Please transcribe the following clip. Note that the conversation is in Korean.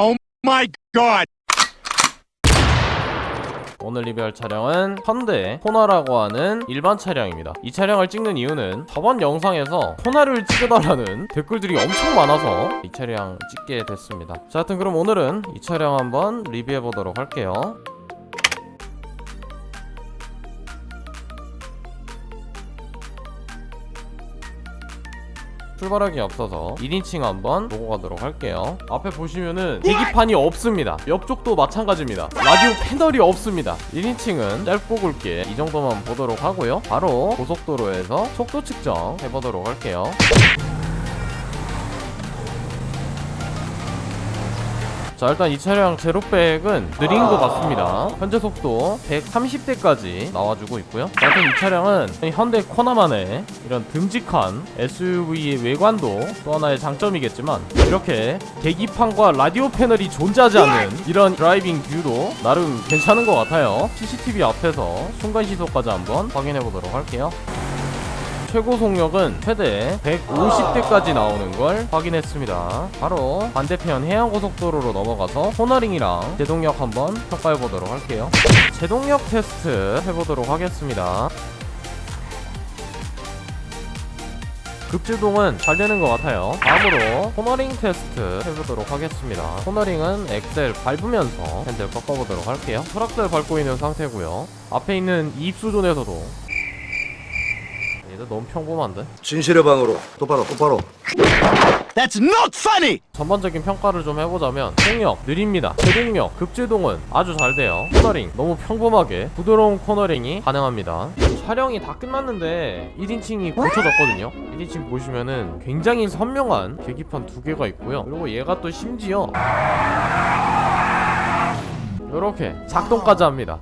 Oh my god! 오늘 리뷰할 차량은 현대 코나라고 하는 일반 차량입니다. 이 차량을 찍는 이유는 저번 영상에서 코나를 찍어달라는 댓글들이 엄청 많아서 이 차량 찍게 됐습니다. 자, 하여튼 그럼 오늘은 이 차량 한번 리뷰해 보도록 할게요. 출발하기 앞서서 1인칭 한번 보고 가도록 할게요. 앞에 보시면은 계기판이 없습니다. 옆쪽도 마찬가지입니다. 라디오 패널이 없습니다. 1인칭은 짧고 굵게 이 정도만 보도록 하고요. 바로 고속도로에서 속도 측정 해보도록 할게요. 자 일단 이 차량 제로백은 느린 것 같습니다. 현재 속도 130대까지 나와주고 있고요. 자, 일단 이 차량은 현대 코나만의 이런 듬직한 SUV의 외관도 또 하나의 장점이겠지만 이렇게 계기판과 라디오 패널이 존재하지 않는 이런 드라이빙 뷰도 나름 괜찮은 것 같아요. CCTV 앞에서 순간시속까지 한번 확인해 보도록 할게요 최고 속력은 최대 150대까지 나오는 걸 확인했습니다. 바로 반대편 해안고속도로로 넘어가서 코너링이랑 제동력 한번 평가해 보도록 할게요. 제동력 테스트 해보도록 하겠습니다. 급제동은 잘 되는 것 같아요. 다음으로 코너링 테스트 해보도록 하겠습니다. 코너링은 엑셀 밟으면서 핸들 꺾어보도록 할게요. 트락셀 밟고 있는 상태고요. 앞에 있는 입수존에서도 얘도 너무 평범한데? 진실의 방으로. 똑바로 똑바로. That's not funny! 전반적인 평가를 좀 해보자면 속력 느립니다. 제동력 급제동은 아주 잘 돼요. 코너링 너무 평범하게 부드러운 코너링이 가능합니다. 촬영이 다 끝났는데 1인칭이 고쳐졌거든요. 1인칭 보시면은 굉장히 선명한 계기판 두 개가 있고요. 그리고 얘가 또 심지어 이렇게 작동까지 합니다